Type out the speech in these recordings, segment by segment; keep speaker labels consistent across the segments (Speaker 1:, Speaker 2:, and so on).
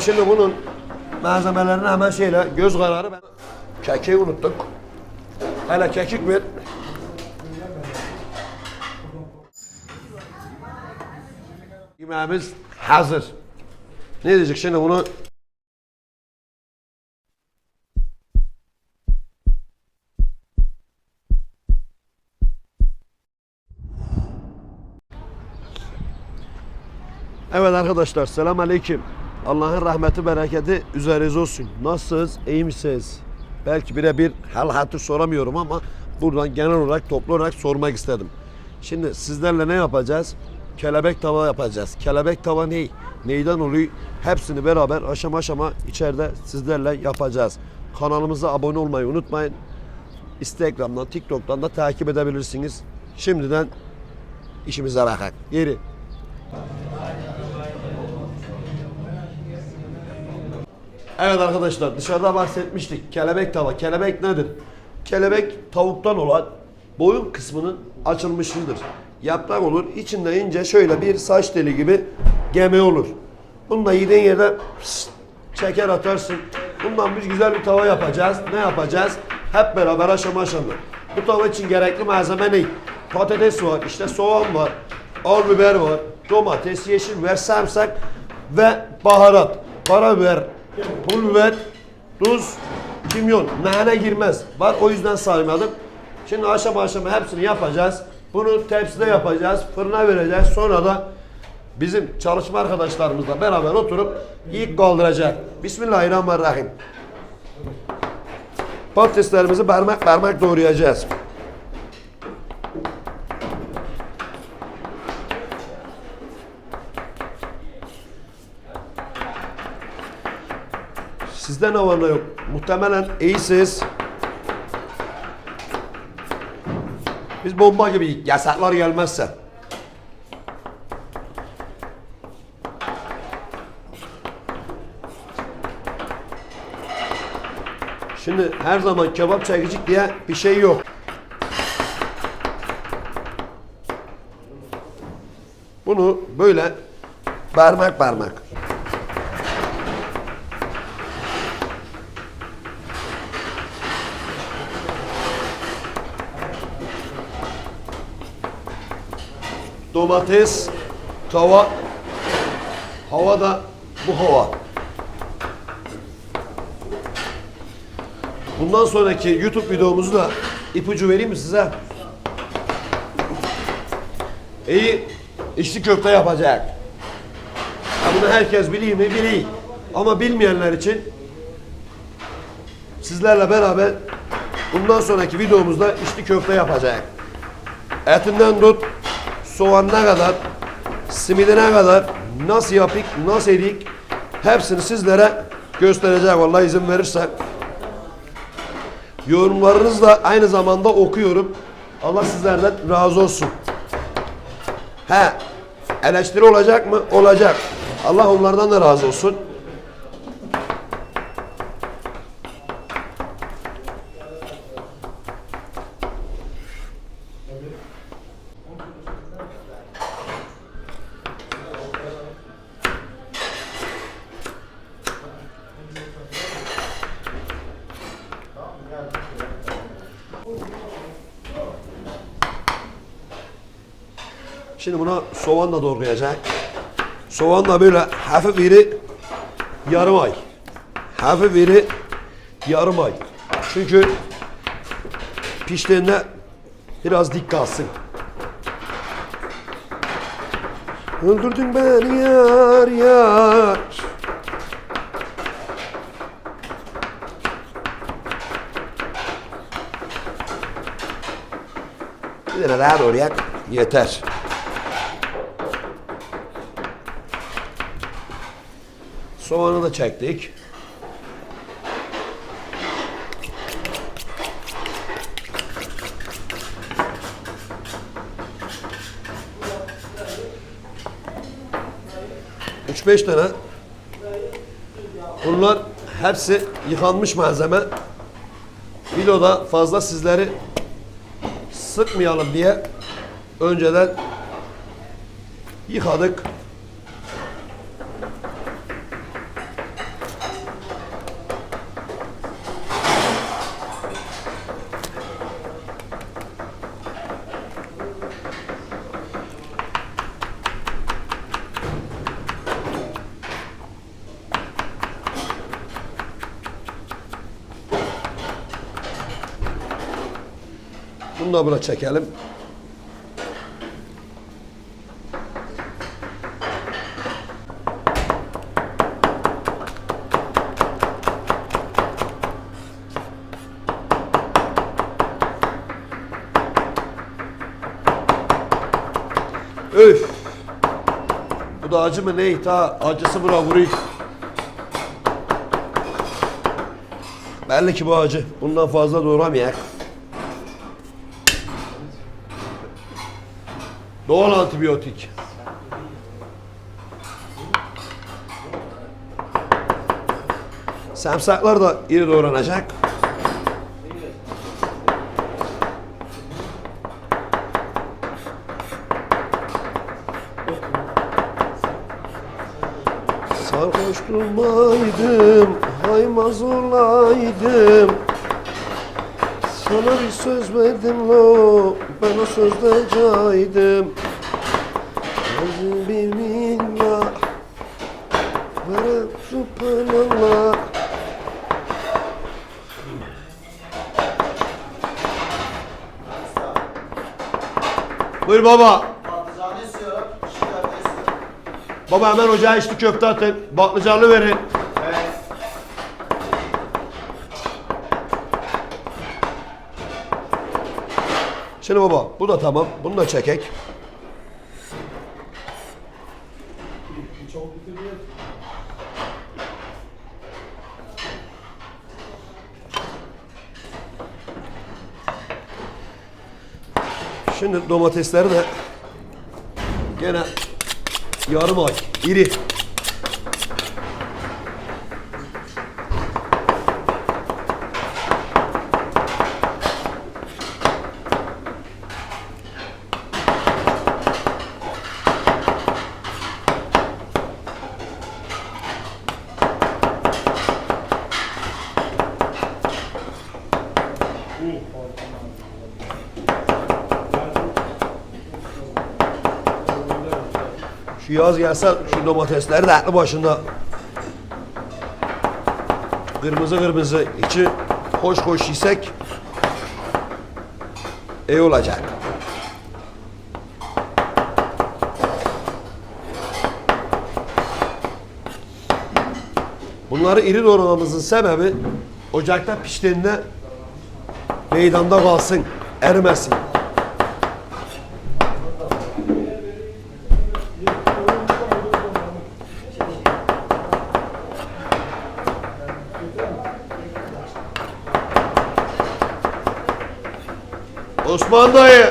Speaker 1: Şimdi bunun malzemelerini hemen şeyle göz kararı ben kekiği unuttuk. Hele kekik ver. Yemeğimiz hazır. Ne diyecek şimdi bunu Evet arkadaşlar selam aleyküm. Allah'ın rahmeti bereketi üzerinize olsun. Nasılsınız? İyi misiniz? Belki birebir hal hatır soramıyorum ama buradan genel olarak toplu olarak sormak istedim. Şimdi sizlerle ne yapacağız? Kelebek tava yapacağız. Kelebek tava ne? Neyden oluyor? Hepsini beraber aşama aşama içeride sizlerle yapacağız. Kanalımıza abone olmayı unutmayın. Instagram'dan, TikTok'tan da takip edebilirsiniz. Şimdiden işimize bakalım. Geri. Evet arkadaşlar dışarıda bahsetmiştik. Kelebek tava. Kelebek nedir? Kelebek tavuktan olan boyun kısmının açılmışıdır. Yaprak olur. İçinde ince şöyle bir saç teli gibi gemi olur. Bunu yediğin yerde çeker atarsın. Bundan biz güzel bir tava yapacağız. Ne yapacağız? Hep beraber aşama aşama. Bu tava için gerekli malzeme ne? Patates var, işte soğan var, al biber var, domates, yeşil biber, sarımsak ve baharat. Karabiber, pul biber, tuz, kimyon, nane girmez. Var o yüzden saymadım. Şimdi aşama aşama hepsini yapacağız. Bunu tepside yapacağız, fırına vereceğiz. Sonra da bizim çalışma arkadaşlarımızla beraber oturup ilk kaldıracak. Bismillahirrahmanirrahim. Patateslerimizi parmak parmak doğrayacağız. Sizde ne var ne yok? Muhtemelen iyisiniz. Biz bomba gibi yasaklar gelmezse. Şimdi her zaman kebap çekicik diye bir şey yok. Bunu böyle parmak parmak. Domates, tava, hava da bu hava. Bundan sonraki YouTube videomuzu da ipucu vereyim mi size? İyi içli köfte yapacak. Ha bunu herkes biliyor mu? Biliyor. Ama bilmeyenler için sizlerle beraber bundan sonraki videomuzda içli köfte yapacak. Etinden tut, soğanına kadar, simidine kadar nasıl yapık, nasıl edik hepsini sizlere göstereceğim vallahi izin verirse. Yorumlarınızı da aynı zamanda okuyorum. Allah sizlerden razı olsun. He, eleştiri olacak mı? Olacak. Allah onlardan da razı olsun. Şimdi buna soğan da doğrayacak. Soğan da böyle hafif iri yarım ay. Hafif iri yarım ay. Çünkü piştiğinde biraz dik kalsın. Öldürdün beni yar yar. Bir tane daha doğrayak yeter. Soğanı da çektik. Üç beş tane. Bunlar hepsi yıkanmış malzeme. Videoda fazla sizleri sıkmayalım diye önceden yıkadık. Da buna çekelim. Öf. Bu da acı mı ne? Ta acısı buna vuruyor. Belli ki bu acı. Bundan fazla doğramayak. Doğal antibiyotik. Samsaklar da iri doğranacak. Sarhoş durmaydım, haymaz olaydım. Sana bir söz verdim lo, ben o sözde caydım. Özüm bir minna, ve subhanallah. Buyur baba.
Speaker 2: Patlıcanlı istiyorum. Şişi köfte istiyorum.
Speaker 1: Baba hemen ocağa içli köfte atın. Baklıcanlı verin. Şimdi baba bu da tamam. Bunu da çekek. Şimdi domatesleri de gene yarım ay iri. Şu yaz gelse şu domatesleri de aklı başında. Kırmızı kırmızı içi hoş hoş yesek iyi olacak. Bunları iri doğramamızın sebebi ocakta piştiğinde meydanda kalsın, erimesin. Osman dayı.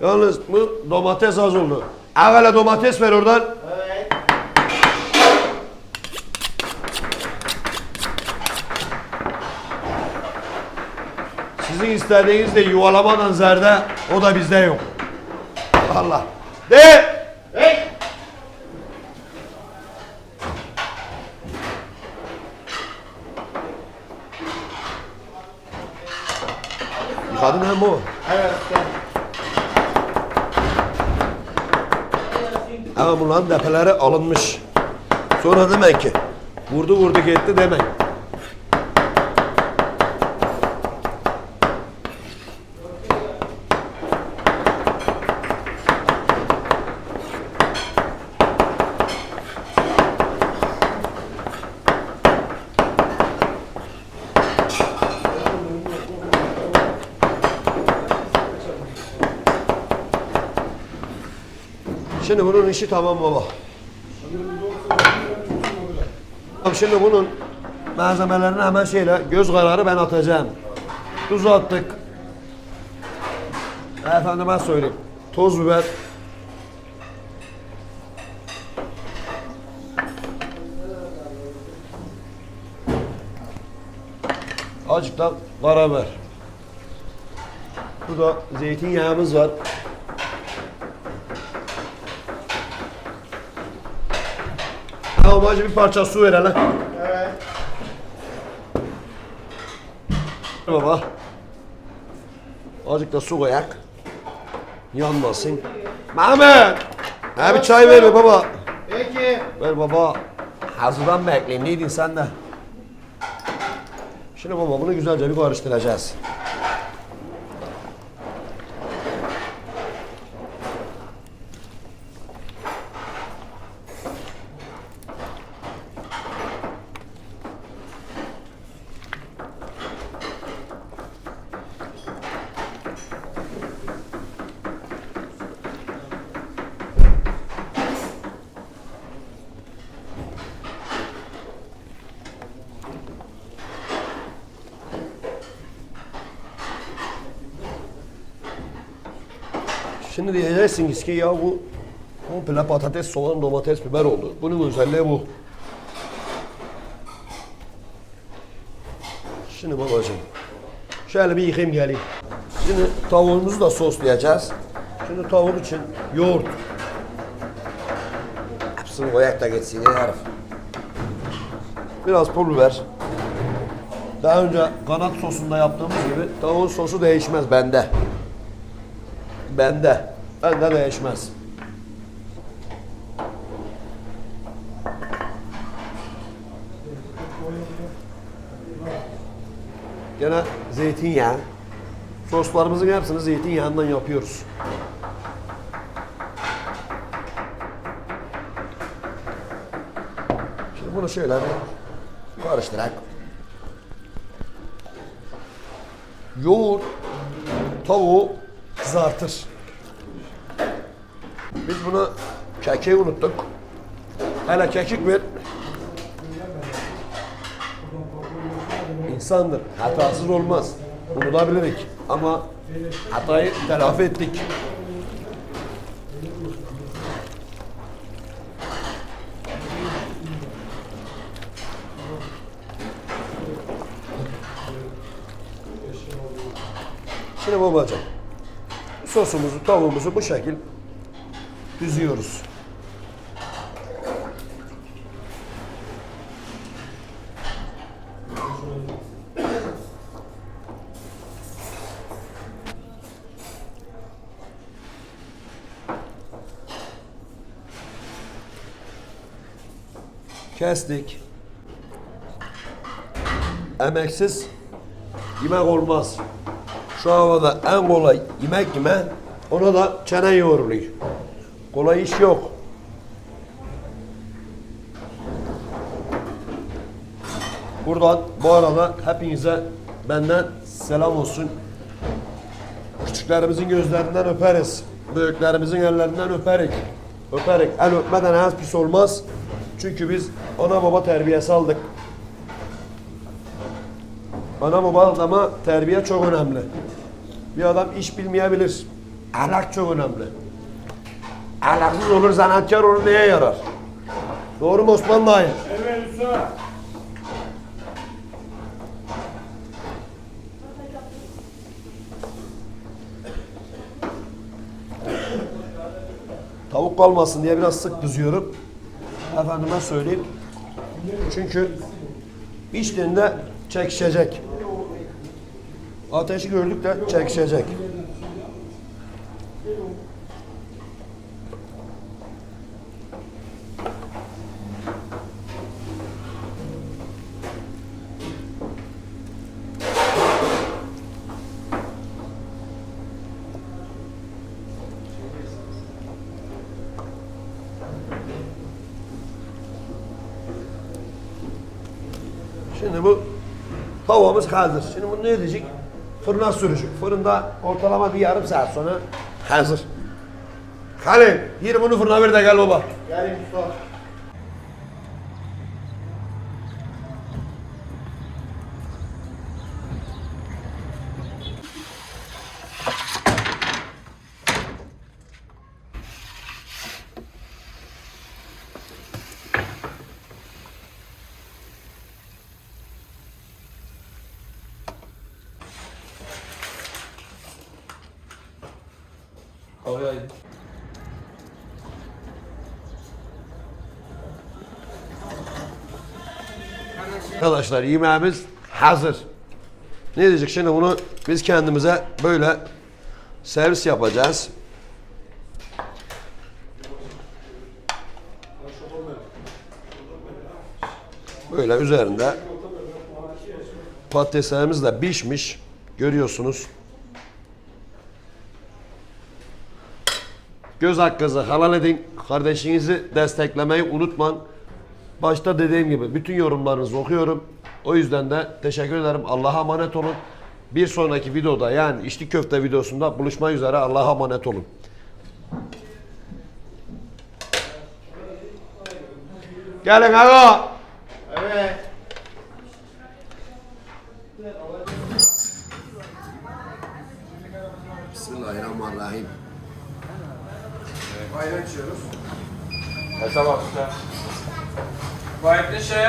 Speaker 1: Yalnız bu domates az oldu. Evvela domates ver oradan.
Speaker 2: Evet.
Speaker 1: Sizin istediğiniz de yuvalamadan zerde o da bizde yok. Allah. De.
Speaker 2: Hey!
Speaker 1: Kadın hem o.
Speaker 2: Evet. gel.
Speaker 1: Ama bunların depeleri alınmış. Sonra demek ki vurdu vurdu gitti demek. Şimdi bunun işi tamam baba. Tamam, Şimdi bunun malzemelerini hemen şeyle göz kararı ben atacağım. Tuz attık. Efendime söyleyeyim. Toz biber. Azıcık da karabiber. Burada zeytinyağımız var. Tamam hacı bir parça su ver hele.
Speaker 2: Evet.
Speaker 1: Baba. Azıcık da su koyak. Yanmasın. Mehmet. Ha bir çay ver be baba.
Speaker 2: Peki.
Speaker 1: Ver baba. Hazırdan bekleyin. Neydin sen de? Şimdi baba bunu güzelce bir karıştıracağız. Şimdi diyeceksiniz ki ya bu komple patates, soğan, domates, biber oldu. Bunun özelliği bu. Şimdi babacığım. Şöyle bir yıkayayım geleyim. Şimdi tavuğumuzu da soslayacağız. Şimdi tavuk için yoğurt. Hepsini koyak da geçsin ya. Biraz pul biber. Daha önce kanat sosunda yaptığımız gibi tavuğun sosu değişmez bende. Bende. Bende değişmez. Gene zeytinyağı. Soslarımızın hepsini zeytinyağından yapıyoruz. Şimdi bunu şöyle bir karıştırak. Yoğurt tavuğu kızartır. Biz bunu kekiği unuttuk. Hele kekik ver. İnsandır. Hatasız olmaz. Unutabilirik. Ama hatayı telafi ettik. Şimdi babacığım sosumuzu, tavuğumuzu bu şekil düzüyoruz. Kestik. Emeksiz yemek olmaz. Şu havada en kolay yemek yeme, ona da çene yoğruluyor. Kolay iş yok. Buradan bu arada hepinize benden selam olsun. Küçüklerimizin gözlerinden öperiz. Büyüklerimizin ellerinden öperik. Öperik. El öpmeden az pis olmaz. Çünkü biz ana baba terbiyesi aldık. Ana baba adama terbiye çok önemli. Bir adam iş bilmeyebilir. Ahlak çok önemli. Ahlaksız olur, zanaatkar olur neye yarar? Doğru mu Osman dayı?
Speaker 3: Evet usta.
Speaker 1: Tavuk kalmasın diye biraz sık düzüyorum. Efendime söyleyeyim. Çünkü içtiğinde çekişecek. Ateşi gördük de çekişecek. Şimdi bu tavamız hazır. Şimdi bunu ne edecek? Fırına sürecek. Fırında ortalama bir yarım saat sonra hazır. Halil, gir bunu fırına ver de gel baba.
Speaker 2: Gelin usta.
Speaker 1: Arkadaşlar yemeğimiz hazır. Ne diyecek şimdi bunu biz kendimize böyle servis yapacağız. Böyle üzerinde patateslerimiz de pişmiş. Görüyorsunuz. Göz hakkınızı halal edin. Kardeşinizi desteklemeyi unutmayın. Başta dediğim gibi bütün yorumlarınızı okuyorum. O yüzden de teşekkür ederim. Allah'a emanet olun. Bir sonraki videoda yani içli köfte videosunda buluşmak üzere. Allah'a emanet olun. Gelin aga.
Speaker 2: Evet.
Speaker 1: Bismillahirrahmanirrahim. Ayran içiyoruz.
Speaker 2: Hesap usta. Bayetli şef.